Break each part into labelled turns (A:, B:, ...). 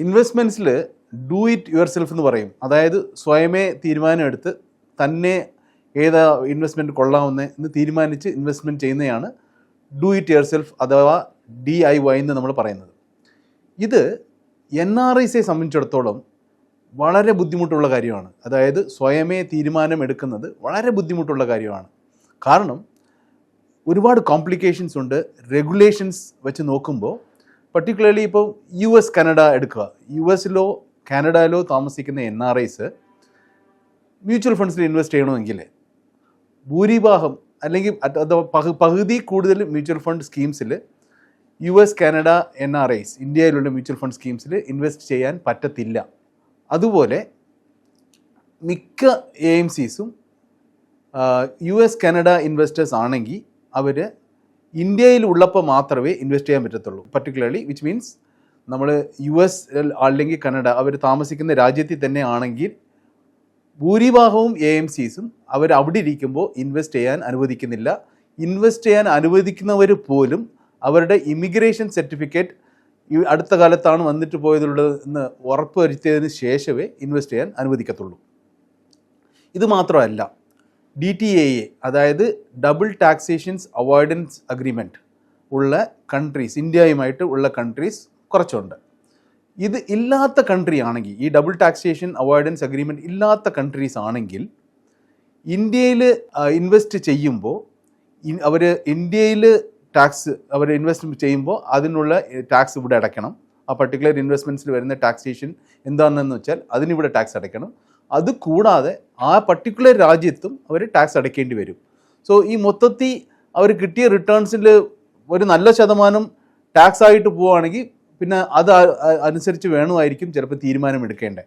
A: ഇൻവെസ്റ്റ്മെന്റ്സിൽ do it yourself എന്ന് പറയും. അതായത് സ്വയമേ തീരുമാനം എടുത്ത് തന്നെ ഏതാ ഇൻവെസ്റ്റ്മെന്റ് കൊള്ളാവുന്നത് എന്ന് തീരുമാനിച്ച് ഇൻവെസ്റ്റ്മെന്റ് ചെയ്യുന്നതാണ് ഡു ഇറ്റ് യുവർ സെൽഫ് അഥവാ ഡി ഐ വൈ എന്ന് നമ്മൾ പറയുന്നത്. ഇത് എൻ ആർ ഐസിയെ സംബന്ധിച്ചിടത്തോളം വളരെ ബുദ്ധിമുട്ടുള്ള കാര്യമാണ്. അതായത് സ്വയമേ തീരുമാനം എടുക്കുന്നത് വളരെ ബുദ്ധിമുട്ടുള്ള കാര്യമാണ്. കാരണം ഒരുപാട് കോംപ്ലിക്കേഷൻസ് ഉണ്ട്. റെഗുലേഷൻസ് വെച്ച് നോക്കുമ്പോൾ പർട്ടിക്കുലർലി ഇപ്പോൾ യു എസ് കനഡ എടുക്കുക. യു എസിലോ കാനഡയിലോ താമസിക്കുന്ന എൻ ആർ ഐസ് മ്യൂച്വൽ ഫണ്ട്സിൽ ഇൻവെസ്റ്റ് ചെയ്യണമെങ്കിൽ ഭൂരിഭാഗം അല്ലെങ്കിൽ പകുതി കൂടുതൽ mutual fund സ്കീംസിൽ U S Canada N R Is ഇന്ത്യയിലുള്ള മ്യൂച്വൽ ഫണ്ട് സ്കീംസിൽ ഇൻവെസ്റ്റ് ചെയ്യാൻ പറ്റത്തില്ല. അതുപോലെ മിക്ക എ എം സിസും യു എസ് കാനഡ ഇൻവെസ്റ്റേഴ്സ് ആണെങ്കിൽ അവർ ഇന്ത്യയിൽ ഉള്ളപ്പോൾ മാത്രമേ ഇൻവെസ്റ്റ് ചെയ്യാൻ പറ്റത്തുള്ളൂ. പർട്ടിക്കുലർലി വിച്ച് മീൻസ് നമ്മൾ യു എസ് അല്ലെങ്കിൽ കനഡ അവർ താമസിക്കുന്ന രാജ്യത്തിൽ തന്നെ ആണെങ്കിൽ ഭൂരിഭാഗവും എ എം സിസും അവർ അവിടെ ഇരിക്കുമ്പോൾ ഇൻവെസ്റ്റ് ചെയ്യാൻ അനുവദിക്കുന്നില്ല. ഇൻവെസ്റ്റ് ചെയ്യാൻ അനുവദിക്കുന്നവർ പോലും അവരുടെ ഇമിഗ്രേഷൻ സർട്ടിഫിക്കറ്റ് ഈ അടുത്ത കാലത്താണ് വന്നിട്ട് പോയതുള്ളത് എന്ന് ഉറപ്പ് വരുത്തിയതിന് ശേഷമേ ഇൻവെസ്റ്റ് ചെയ്യാൻ അനുവദിക്കത്തുള്ളൂ. ഇത് മാത്രമല്ല ഡി ടി എ എ അതായത് ഡബിൾ ടാക്സേഷൻസ് അവോയ്ഡൻസ് അഗ്രിമെന്റ് ഉള്ള കൺട്രീസ് ഇന്ത്യയുമായിട്ട് ഉള്ള കൺട്രീസ് കുറച്ചുണ്ട്. ഇത് ഇല്ലാത്ത കൺട്രി ആണെങ്കിൽ ഈ ഡബിൾ ടാക്സേഷൻ അവോയ്ഡൻസ് അഗ്രിമെന്റ് ഇല്ലാത്ത കൺട്രീസ് ആണെങ്കിൽ ഇന്ത്യയിൽ ഇൻവെസ്റ്റ് ചെയ്യുമ്പോൾ അവർ ഇന്ത്യയിൽ ടാക്സ് അവർ ഇൻവെസ്റ്റ് ചെയ്യുമ്പോൾ അതിനുള്ള ടാക്സ് ഇവിടെ അടയ്ക്കണം. ആ പർട്ടിക്കുലർ ഇൻവെസ്റ്റ്മെന്റ്സിൽ വരുന്ന ടാക്സേഷൻ എന്താണെന്ന് വെച്ചാൽ അതിനിവിടെ ടാക്സ് അടയ്ക്കണം. അത് കൂടാതെ ആ പർട്ടിക്കുലർ രാജ്യത്തും അവർ ടാക്സ് അടയ്ക്കേണ്ടി വരും. സോ ഈ മൊത്തത്തിൽ അവർ കിട്ടിയ റിട്ടേൺസിൽ ഒരു നല്ല ശതമാനം ടാക്സ് ആയിട്ട് പോവുകയാണെങ്കിൽ പിന്നെ അത് അനുസരിച്ച് വേണമായിരിക്കും ചിലപ്പോൾ തീരുമാനമെടുക്കേണ്ടത്.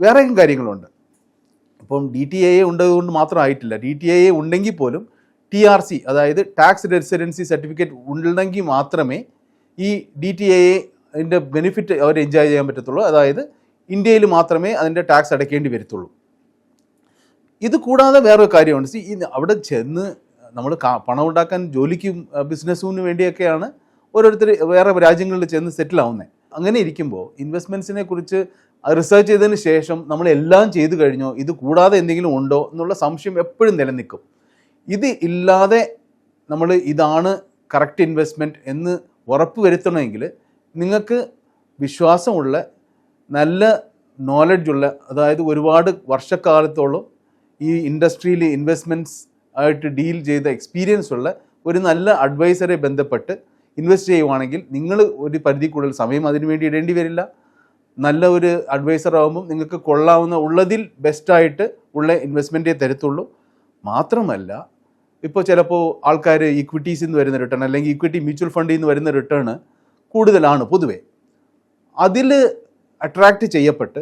A: വേറെയും കാര്യങ്ങളുണ്ട്? ഇപ്പം ഡി ടി എ ഉണ്ടതുകൊണ്ട് മാത്രം ആയിട്ടില്ല. ഡി ടി എ ഉണ്ടെങ്കിൽ പോലും ടി ആർ സി അതായത് ടാക്സ് റെസിഡൻസി സർട്ടിഫിക്കറ്റ് ഉണ്ടെങ്കിൽ മാത്രമേ ഈ ഡി ടി എ ബെനിഫിറ്റ് അവർ എൻജോയ് ചെയ്യാൻ പറ്റത്തുള്ളൂ. അതായത് ഇന്ത്യയിൽ മാത്രമേ അതിന്റെ ടാക്സ് അടയ്ക്കേണ്ടി വരത്തുള്ളൂ. ഇത് കൂടാതെ വേറൊരു കാര്യമുണ്ട്. സി അവിടെ ചെന്ന് നമ്മൾ പണം ഉണ്ടാക്കാൻ ജോലിക്കും ബിസിനസ്സിന് വേണ്ടിയൊക്കെയാണ് ഓരോരുത്തർ വേറെ രാജ്യങ്ങളിൽ ചെന്ന് സെറ്റിൽ ആവുന്നത് അങ്ങനെ ഇരിക്കുമ്പോൾ ഇൻവെസ്റ്റ്മെന്റ്സിനെ കുറിച്ച് റിസർച്ച് ചെയ്തതിന് ശേഷം നമ്മൾ എല്ലാം ചെയ്തു കഴിഞ്ഞോ? ഇത് കൂടാതെ എന്തെങ്കിലും ഉണ്ടോ എന്നുള്ള സംശയം എപ്പോഴും നിലനിൽക്കും. ഇത് ഇല്ലാതെ നമ്മൾ ഇതാണ് കറക്റ്റ് ഇൻവെസ്റ്റ്മെന്റ് എന്ന് ഉറപ്പ് വരുത്തണമെങ്കിൽ നിങ്ങൾക്ക് വിശ്വാസമുള്ള നല്ല നോളജുള്ള അതായത് ഒരുപാട് വർഷക്കാലത്തോളം ഈ ഇൻഡസ്ട്രിയിൽ ഇൻവെസ്റ്റ്മെന്റ്സ് ആയിട്ട് ഡീൽ ചെയ്ത എക്സ്പീരിയൻസ് ഉള്ള ഒരു നല്ല അഡ്വൈസറെ ബന്ധപ്പെട്ട് ഇൻവെസ്റ്റ് ചെയ്യുവാണെങ്കിൽ നിങ്ങൾ ഒരു പരിധി കൂടുതൽ സമയം അതിനുവേണ്ടി ഇടേണ്ടി വരില്ല. നല്ല ഒരു അഡ്വൈസർ ആകുമ്പോൾ നിങ്ങൾക്ക് കൊള്ളാവുന്ന ഉള്ളതിൽ ബെസ്റ്റായിട്ട് ഉള്ള ഇൻവെസ്റ്റ്മെന്റേ തരത്തുള്ളൂ. മാത്രമല്ല ഇപ്പോൾ ചിലപ്പോൾ ആൾക്കാർ ഇക്വിറ്റീസിൽ നിന്ന് വരുന്ന റിട്ടേൺ അല്ലെങ്കിൽ ഇക്വിറ്റി മ്യൂച്വൽ ഫണ്ടിൽ നിന്ന് വരുന്ന റിട്ടേൺ കൂടുതലാണ് പൊതുവേ. അതിൽ അട്രാക്റ്റ് ചെയ്യപ്പെട്ട്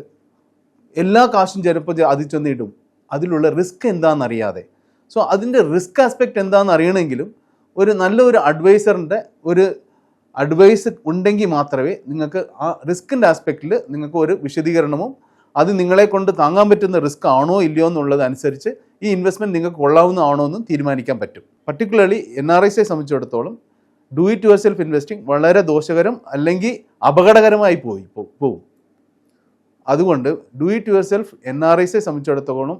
A: എല്ലാ കാശും ചിലപ്പോൾ അതിൽ ചെന്നിടും അതിലുള്ള റിസ്ക് എന്താണെന്നറിയാതെ സോ അതിന്റെ റിസ്ക് ആസ്പെക്റ്റ് എന്താണെന്ന് അറിയണമെങ്കിലും ഒരു നല്ലൊരു അഡ്വൈസറിന്റെ ഒരു അഡ്വൈസ് ഉണ്ടെങ്കിൽ മാത്രമേ നിങ്ങൾക്ക് ആ റിസ്കിന്റെ ആസ്പെക്റ്റിൽ നിങ്ങൾക്ക് ഒരു വിശദീകരണവും അത് നിങ്ങളെ കൊണ്ട് താങ്ങാൻ പറ്റുന്ന റിസ്ക് ആണോ ഇല്ലയോ എന്നുള്ളതനുസരിച്ച് ഈ ഇൻവെസ്റ്റ്മെന്റ് നിങ്ങൾക്ക് കൊള്ളാവുന്നതാണോ എന്നും തീരുമാനിക്കാൻ പറ്റും. പർട്ടിക്കുലർലി എൻ ആർ ഐസിയെ സംബന്ധിച്ചിടത്തോളം do it yourself investing വളരെ ദോഷകരം അല്ലെങ്കിൽ അപകടകരമായി പോയി പോ- പോവും. അതുകൊണ്ട് do it yourself N R ഐസിയെ സംബന്ധിച്ചിടത്തോളം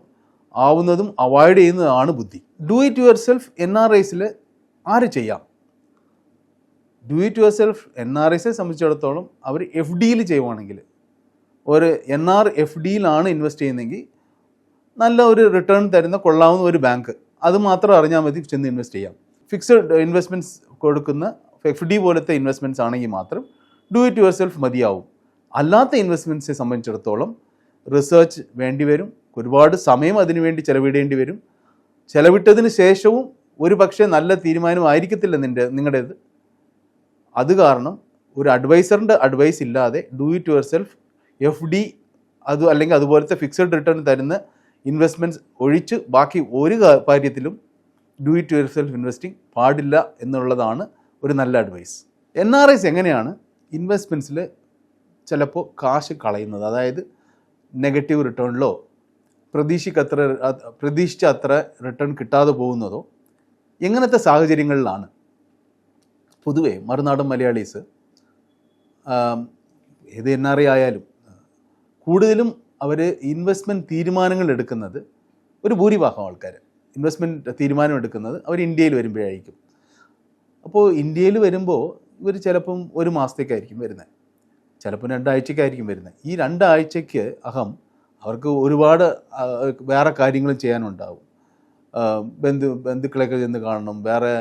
A: ആവുന്നതും അവോയ്ഡ് ചെയ്യുന്നതാണ് ബുദ്ധി. Do it yourself N R ഐസിൽ ആര് ചെയ്യാം? Do it yourself N R ഐസിനെ സംബന്ധിച്ചിടത്തോളം അവർ എഫ് ഡിയിൽ ചെയ്യുവാണെങ്കിൽ ഒരു എൻ ആർ എഫ് ഡിയിലാണ് ഇൻവെസ്റ്റ് ചെയ്യുന്നതെങ്കിൽ നല്ല ഒരു റിട്ടേൺ തരുന്ന കൊള്ളാവുന്ന ഒരു ബാങ്ക് അത് മാത്രം അറിഞ്ഞാൽ മതി ചെന്ന് ഇൻവെസ്റ്റ് ചെയ്യാം. ഫിക്സഡ് ഇൻവെസ്റ്റ്മെന്റ്സ് കൊടുക്കുന്ന എഫ് ഡി പോലത്തെ ഇൻവെസ്റ്റ്മെന്റ്സ് ആണെങ്കിൽ മാത്രം ഡു ഇറ്റ് യുവർ സെൽഫ് മതിയാവും. അല്ലാത്ത ഇൻവെസ്റ്റ്മെന്റ്സിനെ സംബന്ധിച്ചിടത്തോളം റിസർച്ച് വേണ്ടി വരും. ഒരുപാട് സമയം അതിനു വേണ്ടി ചെലവിടേണ്ടി വരും. ചെലവിട്ടതിന് ശേഷവും ഒരു പക്ഷേ നല്ല തീരുമാനമായിരിക്കത്തില്ല നിന്റെ നിങ്ങളുടേത്. അത് കാരണം ഒരു അഡ്വൈസറിന്റെ അഡ്വൈസ് ഇല്ലാതെ do it yourself F D അത് അല്ലെങ്കിൽ അതുപോലത്തെ ഫിക്സഡ് റിട്ടേൺ തരുന്ന ഇൻവെസ്റ്റ്മെന്റ്സ് ഒഴിച്ച് ബാക്കി ഒരു കാര്യത്തിലും do it yourself investing പാടില്ല എന്നുള്ളതാണ് ഒരു നല്ല അഡ്വൈസ് എൻ ആർ ഐസ് എങ്ങനെയാണ് ഇൻവെസ്റ്റ്മെന്റ്സിൽ ചിലപ്പോൾ കാശ് കളയുന്നത് അതായത് നെഗറ്റീവ് റിട്ടേണിലോ പ്രതീക്ഷിക്കത്ര പ്രതീക്ഷിച്ച അത്ര റിട്ടേൺ കിട്ടാതെ പോകുന്നതോ എങ്ങനത്തെ സാഹചര്യങ്ങളിലാണ്? പൊതുവേ മറുനാടൻ മലയാളീസ് ഏത് എൻ ആർ ഐ ആയാലും കൂടുതലും അവർ ഇൻവെസ്റ്റ്മെന്റ് തീരുമാനങ്ങൾ എടുക്കുന്നത് ഒരു ഭൂരിഭാഗം ആൾക്കാർ ഇൻവെസ്റ്റ്മെന്റ് തീരുമാനം എടുക്കുന്നത് അവർ ഇന്ത്യയിൽ വരുമ്പോഴായിരിക്കും. അപ്പോൾ ഇന്ത്യയിൽ വരുമ്പോൾ ഇവർ ചിലപ്പം ഒരു മാസത്തേക്കായിരിക്കും വരുന്നത്. ചിലപ്പം രണ്ടാഴ്ചക്കായിരിക്കും വരുന്നത്. ഈ രണ്ടാഴ്ചയ്ക്ക് അഹം അവർക്ക് ഒരുപാട് വേറെ കാര്യങ്ങളും ചെയ്യാനുണ്ടാവും. ബന്ധു ബന്ധുക്കളെയൊക്കെ ചെന്ന് കാണണം. വേറെ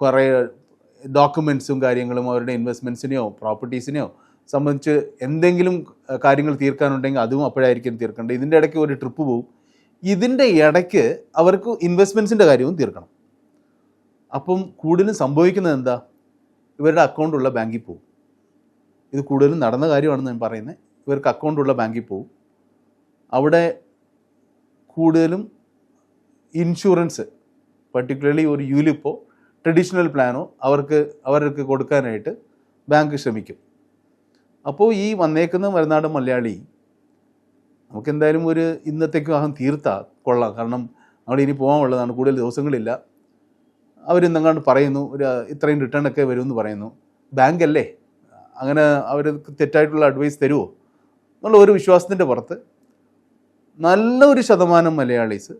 A: കുറേ ഡോക്യുമെന്റ്സും കാര്യങ്ങളും അവരുടെ ഇൻവെസ്റ്റ്മെന്റ്സിനെയോ പ്രോപ്പർട്ടീസിനെയോ സംബന്ധിച്ച് എന്തെങ്കിലും കാര്യങ്ങൾ തീർക്കാനുണ്ടെങ്കിൽ അതും അപ്പോഴായിരിക്കും തീർക്കേണ്ടത്. ഇതിന്റെ ഇടയ്ക്ക് ഒരു ട്രിപ്പ് പോകും ഇതിന്റെ ഇടയ്ക്ക് അവർക്ക് ഇൻവെസ്റ്റ്മെന്റ്സിന്റെ കാര്യവും തീർക്കണം. അപ്പം കൂടുതലും സംഭവിക്കുന്നത് എന്താ? ഇവരുടെ അക്കൗണ്ടുള്ള ബാങ്കിൽ പോകും ഇത് കൂടുതലും നടന്ന കാര്യമാണെന്ന് ഞാൻ പറയുന്നത്. ഇവർക്ക് അക്കൗണ്ടുള്ള ബാങ്കിൽ പോകും അവിടെ കൂടുതലും ഇൻഷുറൻസ് പർട്ടിക്കുലർലി ഒരു യൂലിപ്പോ ട്രഡീഷണൽ പ്ലാനോ അവർക്ക് അവർക്ക് കൊടുക്കാനായിട്ട് ബാങ്ക് ശ്രമിക്കും. അപ്പോൾ ഈ വന്നേക്കുന്ന മരുന്നാട് മലയാളി നമുക്ക് എന്തായാലും ഒരു ഇന്നത്തേക്കും അഹം തീർത്താ കൊള്ളാം. കാരണം അവിടെ ഇനി പോകാനുള്ളതാണ് കൂടുതൽ ദിവസങ്ങളില്ല. അവരിന്നെങ്ങാണ്ട് പറയുന്നു ഒരു ഇത്രയും റിട്ടേൺ ഒക്കെ വരുമെന്ന് പറയുന്നു. ബാങ്ക് അല്ലേ? അങ്ങനെ അവർ തെറ്റായിട്ടുള്ള അഡ്വൈസ് തരുമോ എന്നുള്ള ഒരു വിശ്വാസത്തിന്റെ പുറത്ത് നല്ലൊരു ശതമാനം Malayalees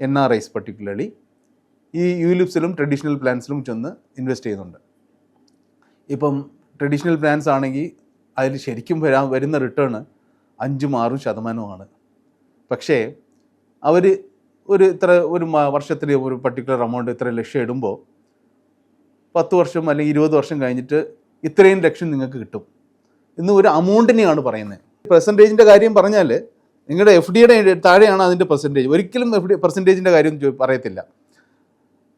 A: N R Is particularly ഈ യൂലിപ്സിലും ട്രഡീഷണൽ പ്ലാൻസിലും ചെന്ന് ഇൻവെസ്റ്റ് ചെയ്യുന്നുണ്ട്. ഇപ്പം ട്രഡീഷണൽ പ്ലാൻസ് ആണെങ്കിൽ അതിൽ ശരിക്കും വരാൻ വരുന്ന റിട്ടേൺ അഞ്ചും ആറും ശതമാനമാണ് പക്ഷേ അവർ ഒരു ഇത്ര ഒരു വർഷത്തിൽ ഒരു പർട്ടിക്കുലർ എമൗണ്ട് ഇത്ര ലക്ഷം ഇടുമ്പോൾ പത്ത് വർഷം അല്ലെങ്കിൽ ഇരുപത് വർഷം കഴിഞ്ഞിട്ട് ഇത്രയും ലക്ഷം നിങ്ങൾക്ക് കിട്ടും. ഇന്ന് ഒരു അമൗണ്ടിനെയാണ് പറയുന്നത്. പെർസെന്റേജിന്റെ കാര്യം പറഞ്ഞാൽ നിങ്ങളുടെ എഫ് ഡിയുടെ താഴെയാണ് അതിന്റെ പെർസെന്റേജ് ഒരിക്കലും എഫ് ഡി പെർസെന്റേജിന്റെ കാര്യം പറയത്തില്ല.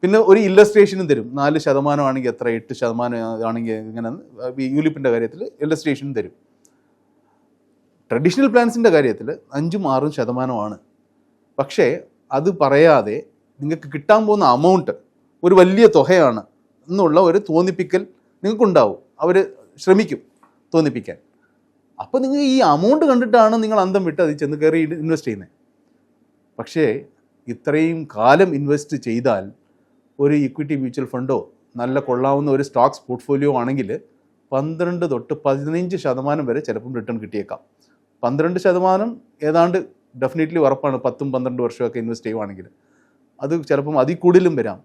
A: പിന്നെ ഒരു ഇല്ലസ്ട്രേഷനും തരും. നാല് ശതമാനമാണെങ്കിൽ എത്ര എട്ട് ശതമാനം ആണെങ്കിൽ ഇങ്ങനെ യൂലിപ്പിന്റെ കാര്യത്തിൽ ഇല്ലസ്ട്രേഷനും തരും. ട്രഡീഷണൽ പ്ലാൻസിന്റെ കാര്യത്തിൽ അഞ്ചും ആറും ശതമാനമാണ്. പക്ഷേ അത് പറയാതെ നിങ്ങൾക്ക് കിട്ടാൻ പോകുന്ന അമൗണ്ട് ഒരു വലിയ തുകയാണ് എന്നുള്ള ഒരു തോന്നിപ്പിക്കൽ നിങ്ങൾക്കുണ്ടാവും. അവർ ശ്രമിക്കും തോന്നിപ്പിക്കാൻ. അപ്പോൾ നിങ്ങൾ ഈ അമൗണ്ട് കണ്ടിട്ടാണ് നിങ്ങൾ അന്തം വിട്ട് അതിൽ ചെന്ന് കയറി ഇൻവെസ്റ്റ് ചെയ്യുന്നത് പക്ഷേ ഇത്രയും കാലം ഇൻവെസ്റ്റ് ചെയ്താൽ ഒരു ഇക്വിറ്റി മ്യൂച്വൽ ഫണ്ടോ നല്ല കൊള്ളാവുന്ന ഒരു സ്റ്റോക്സ് പോർട്ട്ഫോളിയോ ആണെങ്കിൽ പന്ത്രണ്ട് തൊട്ട് പതിനഞ്ച് ശതമാനം വരെ ചിലപ്പം റിട്ടേൺ കിട്ടിയേക്കാം. പന്ത്രണ്ട് ശതമാനം ഏതാണ്ട് ഡെഫിനറ്റ്ലി ഉറപ്പാണ് പത്തും പന്ത്രണ്ട് വർഷമൊക്കെ ഇൻവെസ്റ്റ് ചെയ്യുവാണെങ്കിൽ. അത് ചിലപ്പം അതിൽ കൂടുതലും വരാം.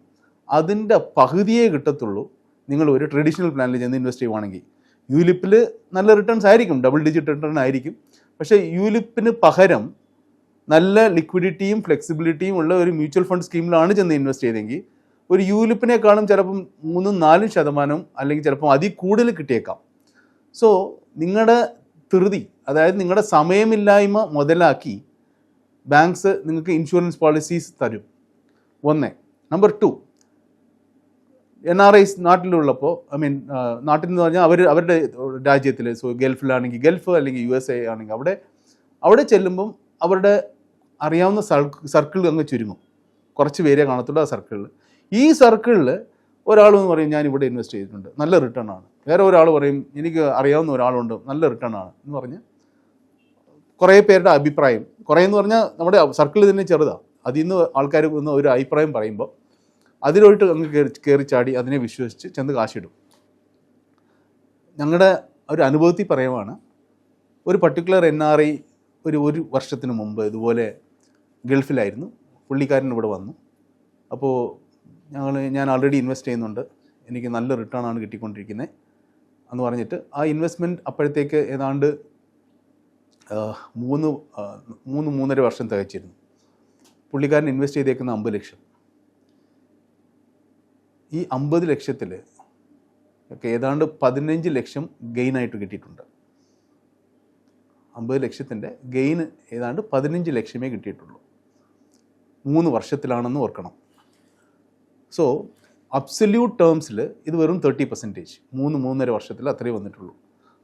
A: അതിന്റെ പകുതിയേ കിട്ടത്തുള്ളൂ. നിങ്ങൾ ഒരു ട്രഡീഷണൽ പ്ലാനിൽ ചെന്ന് ഇൻവെസ്റ്റ് ചെയ്യുവാണെങ്കിൽ യൂലിപ്പിൽ നല്ല റിട്ടേൺസ് ആയിരിക്കും ഡബിൾ ഡിജിറ്റ് റിട്ടേൺ ആയിരിക്കും. പക്ഷേ യൂലിപ്പിന് പകരം നല്ല ലിക്വിഡിറ്റിയും ഫ്ലെക്സിബിലിറ്റിയും ഉള്ള ഒരു മ്യൂച്വൽ ഫണ്ട് സ്കീമിലാണ് ചെന്ന് ഇൻവെസ്റ്റ് ചെയ്തെങ്കിൽ ഒരു യുലിപ്പിനേക്കാളും ചിലപ്പം മൂന്നും നാലും ശതമാനം അല്ലെങ്കിൽ ചിലപ്പം അതിൽ കൂടുതൽ കിട്ടിയേക്കാം. സോ നിങ്ങളുടെ ധൃതി അതായത് നിങ്ങളുടെ സമയമില്ലായ്മ മുതലാക്കി ബാങ്ക്സ് നിങ്ങൾക്ക് ഇൻഷുറൻസ് പോളിസീസ് തരും. ഒന്ന്. Number two N R Is നാട്ടിലുള്ളപ്പോൾ I mean നാട്ടിൽ എന്ന് പറഞ്ഞാൽ അവർ അവരുടെ രാജ്യത്തിൽ സോ ഗൾഫിലാണെങ്കിൽ ഗൾഫ് അല്ലെങ്കിൽ യു എസ് എ ആണെങ്കിൽ അവിടെ അവിടെ ചെല്ലുമ്പം അവരുടെ അറിയാവുന്ന സർക്കിൾ അങ്ങ് ചുരുങ്ങും. കുറച്ച് പേരെ കാണത്തുള്ളൂ ആ സർക്കിളിൽ ഈ സർക്കിളിൽ ഒരാൾ എന്ന് പറയും ഞാൻ ഇവിടെ ഇൻവെസ്റ്റ് ചെയ്തിട്ടുണ്ട്. നല്ല റിട്ടേൺ ആണ്. വേറെ ഒരാൾ പറയും എനിക്ക് അറിയാവുന്ന ഒരാളുണ്ട്. നല്ല റിട്ടേൺ ആണ്. എന്ന് പറഞ്ഞ് കുറേ പേരുടെ അഭിപ്രായം. കുറേ എന്ന് പറഞ്ഞാൽ നമ്മുടെ സർക്കിൾ തന്നെ ചെറുതാണ് അതിൽ നിന്ന് ആൾക്കാർ ഒരു അഭിപ്രായം പറയുമ്പോൾ അതിലോട്ട് അങ്ങ് കയറി കയറി ചാടി അതിനെ വിശ്വസിച്ച് ചെന്ന് കാശിടും. ഞങ്ങളുടെ ഒരു അനുഭവത്തിൽ പറയുവാണ് ഒരു പർട്ടിക്കുലർ എൻ ആർ ഐ ഒരു ഒരു വർഷത്തിന് മുമ്പ് ഇതുപോലെ ഗൾഫിലായിരുന്നു. പുള്ളിക്കാരൻ ഇവിടെ വന്നു. അപ്പോൾ ഞങ്ങൾ ഞാൻ ഓൾറെഡി ഇൻവെസ്റ്റ് ചെയ്യുന്നുണ്ട്. എനിക്ക് നല്ല റിട്ടേൺ ആണ് കിട്ടിക്കൊണ്ടിരിക്കുന്നത് എന്ന് പറഞ്ഞിട്ട് ആ ഇൻവെസ്റ്റ്മെന്റ് അപ്പോഴത്തേക്ക് ഏതാണ്ട് മൂന്ന് മൂന്ന് മൂന്നര വർഷം തികച്ചിരുന്നു. പുള്ളിക്കാരൻ ഇൻവെസ്റ്റ് ചെയ്തേക്കുന്ന അമ്പത് ലക്ഷം. ഈ അമ്പത് ലക്ഷത്തിൽ ഒക്കെ ഏതാണ്ട് പതിനഞ്ച് ലക്ഷം ഗെയിനായിട്ട് കിട്ടിയിട്ടുണ്ട്. അമ്പത് ലക്ഷത്തിന്റെ ഗെയിൻ ഏതാണ്ട് പതിനഞ്ച് ലക്ഷമേ കിട്ടിയിട്ടുള്ളൂ. മൂന്ന് വർഷത്തിലാണെന്ന് ഓർക്കണം. സോ അബ്സല്യൂട്ട് ടേംസിൽ ഇത് വെറും തേർട്ടി പെർസെന്റേജ് മൂന്ന് മൂന്നര വർഷത്തിൽ അത്രയേ വന്നിട്ടുള്ളൂ.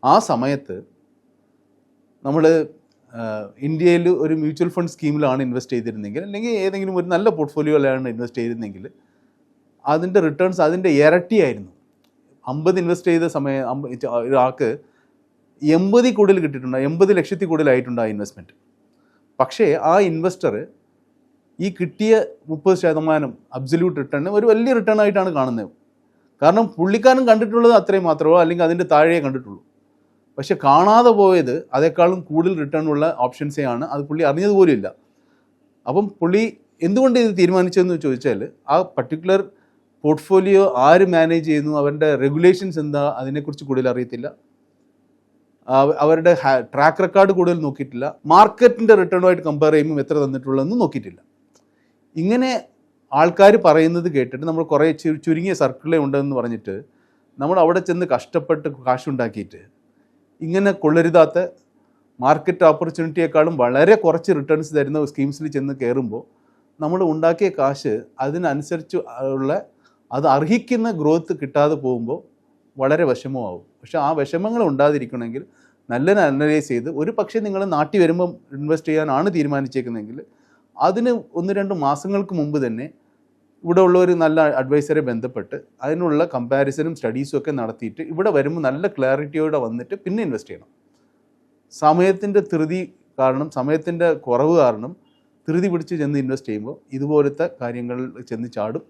A: ആ സമയത്ത് നമ്മൾ ഇന്ത്യയിൽ ഒരു മ്യൂച്വൽ ഫണ്ട് സ്കീമിലാണ് ഇൻവെസ്റ്റ് ചെയ്തിരുന്നെങ്കിൽ അല്ലെങ്കിൽ ഏതെങ്കിലും ഒരു നല്ല പോർട്ട്ഫോളിയോയിലാണ് ഇൻവെസ്റ്റ് ചെയ്തിരുന്നെങ്കിൽ അതിന്റെ റിട്ടേൺസ് അതിന്റെ ഇരട്ടിയായിരുന്നു. അമ്പത് ഇൻവെസ്റ്റ് ചെയ്ത സമയം ഒരാൾക്ക് എൺപതിൽ കൂടുതൽ കിട്ടിയിട്ടുണ്ട് എൺപത് ലക്ഷത്തിൽ കൂടുതലായിട്ടുണ്ട് ആ ഇൻവെസ്റ്റ്മെന്റ് പക്ഷേ ആ ഇൻവെസ്റ്റർ ഈ കിട്ടിയ മുപ്പത് ശതമാനം അബ്സല്യൂട്ട് റിട്ടേൺ ഒരു വലിയ റിട്ടേൺ ആയിട്ടാണ് കാണുന്നത്. കാരണം പുള്ളിക്കാരൻ കണ്ടിട്ടുള്ളത് അത്രയും മാത്രമോ അല്ലെങ്കിൽ അതിന്റെ താഴെയേ കണ്ടിട്ടുള്ളൂ. പക്ഷെ കാണാതെ പോയത് അതേക്കാളും കൂടുതൽ റിട്ടേൺ ഉള്ള ഓപ്ഷൻസെയാണ് അത് പുള്ളി അറിഞ്ഞതുപോലും ഇല്ല. അപ്പം പുള്ളി എന്തുകൊണ്ട് ഇത് തീരുമാനിച്ചതെന്ന് ചോദിച്ചാൽ ആ പർട്ടിക്കുലർ പോർട്ട്ഫോളിയോ ആര് മാനേജ് ചെയ്യുന്നു അവരുടെ റെഗുലേഷൻസ് എന്താ അതിനെക്കുറിച്ച് കൂടുതൽ അറിയത്തില്ല. അവരുടെ ട്രാക്ക് റെക്കോർഡ് കൂടുതൽ നോക്കിയിട്ടില്ല. മാർക്കറ്റിന്റെ റിട്ടേണുമായിട്ട് കമ്പയർ ചെയ്യുമ്പോൾ എത്ര തന്നിട്ടുള്ളതെന്ന് നോക്കിയിട്ടില്ല. ഇങ്ങനെ ആൾക്കാർ പറയുന്നത് കേട്ടിട്ട് നമ്മൾ കുറേ ചുരുങ്ങിയ സർക്കിളേ ഉണ്ടെന്ന് പറഞ്ഞിട്ട് നമ്മൾ അവിടെ ചെന്ന് കഷ്ടപ്പെട്ട് കാശുണ്ടാക്കിയിട്ട് ഇങ്ങനെ കൊള്ളരുതാത്ത മാർക്കറ്റ് ഓപ്പർച്യൂണിറ്റിയേക്കാളും വളരെ കുറച്ച് റിട്ടേൺസ് തരുന്ന സ്കീംസിൽ ചെന്ന് കയറുമ്പോൾ നമ്മൾ ഉണ്ടാക്കിയ കാശ് അതിനനുസരിച്ച് ഉള്ള അത് അർഹിക്കുന്ന ഗ്രോത്ത് കിട്ടാതെ പോകുമ്പോൾ വളരെ വിഷമമാവും. പക്ഷെ ആ വിഷമങ്ങൾ ഉണ്ടാതിരിക്കണമെങ്കിൽ നല്ല അനലൈസ് ചെയ്ത് ഒരു പക്ഷേ നിങ്ങൾ നാട്ടിൽ വരുമ്പം ഇൻവെസ്റ്റ് ചെയ്യാനാണ് തീരുമാനിച്ചേക്കുന്നതെങ്കിൽ അതിന് ഒന്ന് രണ്ട് മാസങ്ങൾക്ക് മുമ്പ് തന്നെ ഇവിടെ ഉള്ള ഒരു നല്ല അഡ്വൈസറെ ബന്ധപ്പെട്ട് അതിനുള്ള കമ്പാരിസനും സ്റ്റഡീസും ഒക്കെ നടത്തിയിട്ട് ഇവിടെ വരുമ്പോൾ നല്ല ക്ലാരിറ്റിയോടെ വന്നിട്ട് പിന്നെ ഇൻവെസ്റ്റ് ചെയ്യണം. സമയത്തിന്റെ ധൃതി കാരണം സമയത്തിന്റെ കുറവ് കാരണം ധൃതി പിടിച്ച് ചെന്ന് ഇൻവെസ്റ്റ് ചെയ്യുമ്പോൾ ഇതുപോലത്തെ കാര്യങ്ങളിൽ ചെന്ന് ചാടും.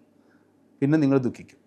A: പിന്നെ നിങ്ങൾ ദുഃഖിക്കും.